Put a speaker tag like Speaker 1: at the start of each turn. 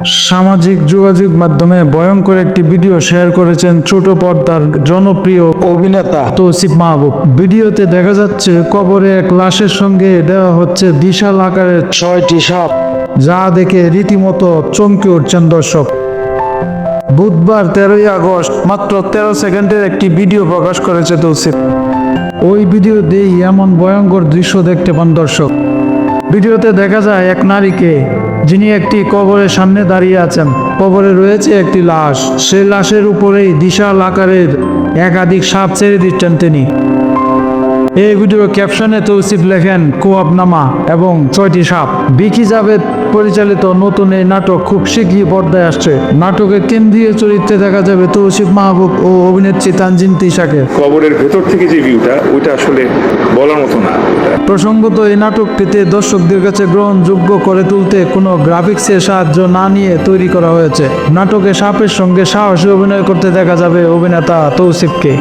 Speaker 1: সামাজিক যোগাযোগ মাধ্যমে ভয়ঙ্কর একটি ভিডিও শেয়ার করেছেন ছোট পর্দার জনপ্রিয় অভিনেতা তৌসিফ মাহবুব। ভিডিওতে দেখা যাচ্ছে কবরে এক লাশের সঙ্গে দেওয়া হচ্ছে বিশাল আকারের ছয়টি সাপ, যা দেখে রীতিমতো চমকে উঠছেন দর্শক। বুধবার তেরোই আগস্ট, মাত্র তেরো সেকেন্ডের একটি ভিডিও প্রকাশ করেছে তৌসিফ। ওই ভিডিও ভিডিওতেই এমন ভয়ঙ্কর দৃশ্য দেখতে পান দর্শক। ভিডিওতে দেখা যায় এক নারীকে যিনি একটি কবরের সামনে দাঁড়িয়ে আছেন। কবরে রয়েছে একটি লাশ। সেই লাশের উপরেই দিশাল আকারের একাধিক সাপ ছেড়ে দিচ্ছেন তিনি। এই ভিডিও ক্যাপশনে তৌসিফ লেখেন কোয়াবনামা এবং ছয়টি সাপ। বিকি জাভেদ পরিচালিত নতুন এই নাটক খুব শীঘ্রই পর্দায় আসছে। নাটকের কেন্দ্রীয় চরিত্রে দেখা যাবে তৌসিফ মাহবুব ও অভিনেত্রী তানজিন তিশাকে।
Speaker 2: কবরের ভেতর থেকে যে ভিউটা ওইটা আসলে বলার মতো না।
Speaker 1: প্রসঙ্গত এই নাটকটিতে দর্শকদের কাছে গ্রহণযোগ্য করে তুলতে কোনো গ্রাফিক্সের সাহায্য না নিয়ে তৈরি করা হয়েছে। নাটকে সাপের সঙ্গে সাহসী অভিনয় করতে দেখা যাবে অভিনেতা তৌসিফকে।